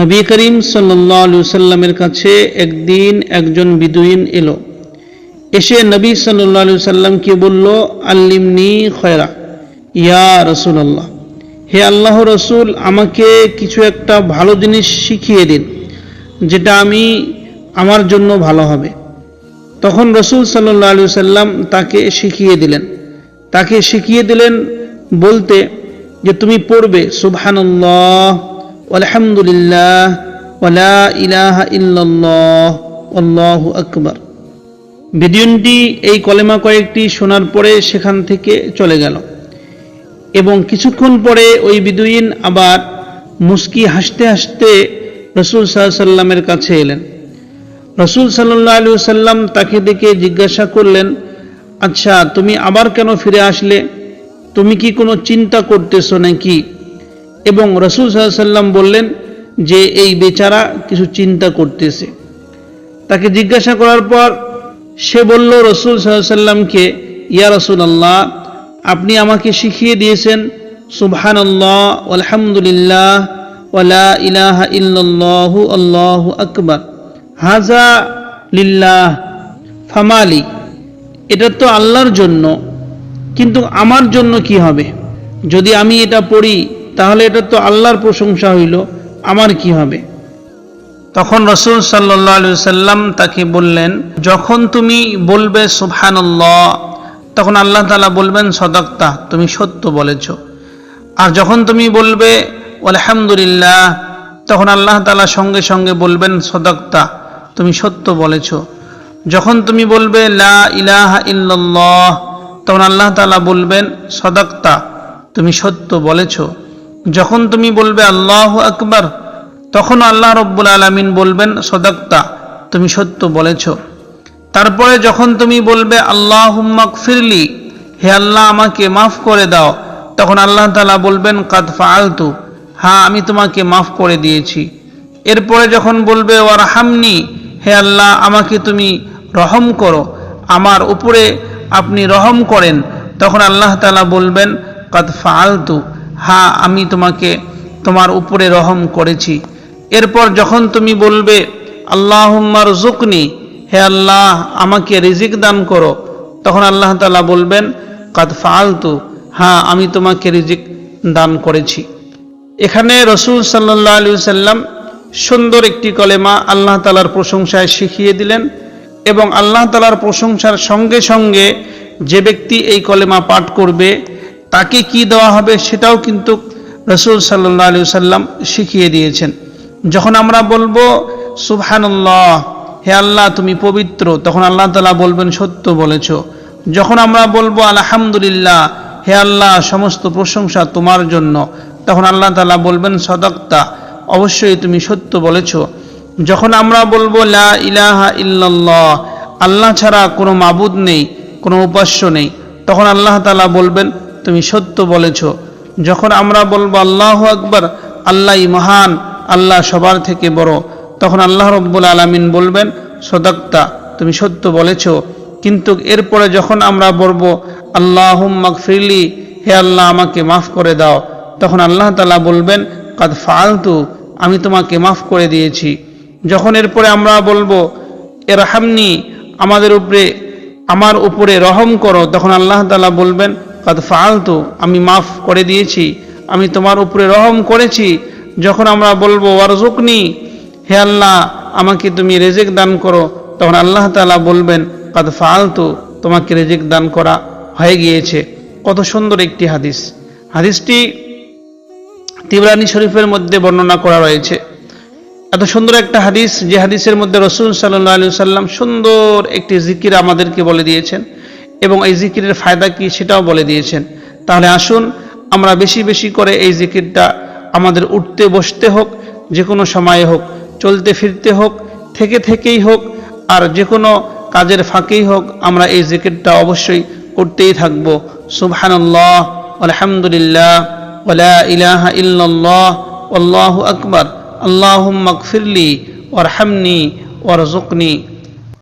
নবী করিম সাল্লি সাল্লামের কাছে একদিন একজন বিদুইন এলো। এসে নবী সাল্লি সাল্লামকে বলল, আল্লিমনি খয়রা, ইয়া রসুল্লাহ হে আল্লাহ রসুল, আমাকে কিছু একটা ভালো জিনিস শিখিয়ে দিন, যেটা আমি আমার জন্য ভালো হবে। তখন রসুল সাল্লাহ আলু সাল্লাম তাকে শিখিয়ে দিলেন। তাকে শিখিয়ে দিলেন বলতে যে, তুমি পড়বে, সুবহানাল্লাহ আলহামদুলিল্লাহ ওয়ালা ইলাহা ইল্লাল্লাহ, আল্লাহু আকবার। বিদিয়নটি এই কলেমা কয়েকটি শোনার পরে সেখান থেকে চলে গেল। এবং কিছুক্ষণ পরে ওই বিদুইন আবার মুস্কি হাসতে হাসতে রসুল সাল্লামের কাছে এলেন। রসুল সাল্লাহ আলু সাল্লাম তাকে দেখে জিজ্ঞাসা করলেন আচ্ছা তুমি আবার কেন ফিরে আসলে? তুমি কি কোনো চিন্তা করতেছো নাকি? এবং রসুল সাল্লাম বললেন যে এই বেচারা কিছু চিন্তা করতেছে। তাকে জিজ্ঞাসা করার পর সে বলল, রসুল সাল্লামকে ইয়া রসুল আল্লাহ আপনি আমাকে শিখিয়ে দিয়েছেন সুবহান আল্লাহ আলহামদুলিল্লাহ ওয়ালা ইলাহা ইল্লাল্লাহু, আল্লাহু আকবার, হাজা লিল্লাহ, ফামালি, এটা তো আল্লাহর জন্য, কিন্তু আমার জন্য কি হবে? যদি আমি এটা পড়ি তাহলে এটা তো আল্লাহর প্রশংসা হইল, আমার কি হবে? তখন রসুল সাল্লাহ সাল্লাম তাকে বললেন, যখন তুমি বলবে সুবহানাল্লাহ, তখন আল্লাহ তালা বলবেন, সদক্তা, তুমি সত্য বলেছ। আর যখন তুমি বলবে আলহামদুলিল্লাহ তখন আল্লাহ তালা সঙ্গে সঙ্গে বলবেন, সদক্তা, তুমি সত্য বলেছ। যখন তুমি বলবে, লা ইলাহা ইল্লাল্লাহ, তখন আল্লাহ তালা বলবেন, সদক্তা, তুমি সত্য বলেছ। যখন তুমি বলবে আল্লাহ আকবার, তখন আল্লাহ রব্বুল আলমিন বলবেন, সদাক্তা, তুমি সত্য বলেছ। তারপরে যখন তুমি বলবে আল্লাহ হুম্মাক ফিরলি হে আল্লাহ আমাকে মাফ করে দাও, তখন আল্লাহ তালা বলবেন, কাদ ফালতু হ্যাঁ আমি তোমাকে মাফ করে দিয়েছি। এরপরে যখন বলবে, ওয়ারহামনি, হে আল্লাহ, আমাকে তুমি রহম করো, আমার উপরে আপনি রহম করেন, তখন আল্লাহ তালা বলবেন, কাদ ফালতু হ্যাঁ আমি তোমাকে তোমার উপরে রহম করেছি। এরপর যখন তুমি বলবে আল্লাহ জুকনি হে আল্লাহ, আমাকে রিজিক দান করো, তখন আল্লাহ তালা বলবেন, কাদ ফালতু হ্যাঁ আমি তোমাকে রিজিক দান করেছি। এখানে রসুল সাল্লাহ আলু সাল্লাম সুন্দর একটি কলেমা আল্লাহ তালার প্রশংসায় শিখিয়ে দিলেন এবং আল্লাহ তালার প্রশংসার সঙ্গে সঙ্গে যে ব্যক্তি এই কলেমা পাঠ করবে তাকে কি দেওয়া হবে সেটাও কিন্তু রসুল সাল্লাহ আলু সাল্লাম শিখিয়ে দিয়েছেন। যখন আমরা বলব, সুবহানুল্লাহ, হে আল্লাহ, তুমি পবিত্র, তখন আল্লাহ তালা বলবেন, সত্য বলেছ। যখন আমরা বলব, আলহামদুলিল্লাহ, হে আল্লাহ, সমস্ত প্রশংসা তোমার জন্য, তখন আল্লাহ তালা বলবেন, সদক্তা, অবশ্যই তুমি সত্য বলেছ। যখন আমরা বলব, লা ইলাহা ইল্লাল্লাহ, আল্লাহ ছাড়া কোনো মাবুদ নেই, কোনো উপাস্য নেই, তখন আল্লাহ তালা বলবেন তুমি সত্য বলেছ। যখন আমরা বলব আল্লাহ আকবর, আল্লাহ মহান, আল্লাহ সবার থেকে বড়, তখন আল্লাহ রব্বুল আলমিন বলবেন, সদাক্তা, তুমি সত্য বলেছ। কিন্তু এরপরে যখন আমরা বলব আল্লাহ ফিরলি হে আল্লাহ আমাকে মাফ করে দাও, তখন আল্লাহ তালা বলবেন, কাদ ফালতু আমি তোমাকে মাফ করে দিয়েছি। যখন এরপরে আমরা বলব, এরহামনি, আমাদের উপরে, আমার উপরে রহম করো, তখন আল্লাহ তালা বলবেন কাদ ফালতু আমি মাফ করে দিয়েছি, আমি তোমার উপরে রহম করেছি। যখন আমরা বলব ওয়ারজুকনি হে আল্লাহ, আমাকে তুমি রেজেক দান করো, তখন আল্লাহ তালা বলবেন, কাদ ফালতু তোমাকে রেজেক দান করা হয়ে গিয়েছে। কত সুন্দর একটি হাদিস। হাদিসটি তিবরানি শরীফের মধ্যে বর্ণনা করা রয়েছে। এত সুন্দর একটা হাদিস, যে হাদিসের মধ্যে রসুল সাল্লাহ আলু সাল্লাম সুন্দর একটি জিকির আমাদেরকে বলে দিয়েছেন। এবং এই জিকিরের ফায়দা কি সেটাও বলে দিয়েছেন। তাহলে আসুন, আমরা বেশি বেশি করে এই জিকিরটা আমাদের উঠতে বসতে হোক যে কোনো সময়ে হোক, চলতে ফিরতে হোক, থেকে থেকেই হোক, আর যে কোনো কাজের ফাঁকেই হোক, আমরা এই জিকিরটা অবশ্যই করতেই থাকব। সুবহানাল্লাহ, আলহামদুলিল্লাহ ওলা ইলাহা ইল্লাল্লাহ আল্লাহু আকবার, আল্লাহুম্মা গফিরলি, ওয়ারহামনি ওয়ারজুকনি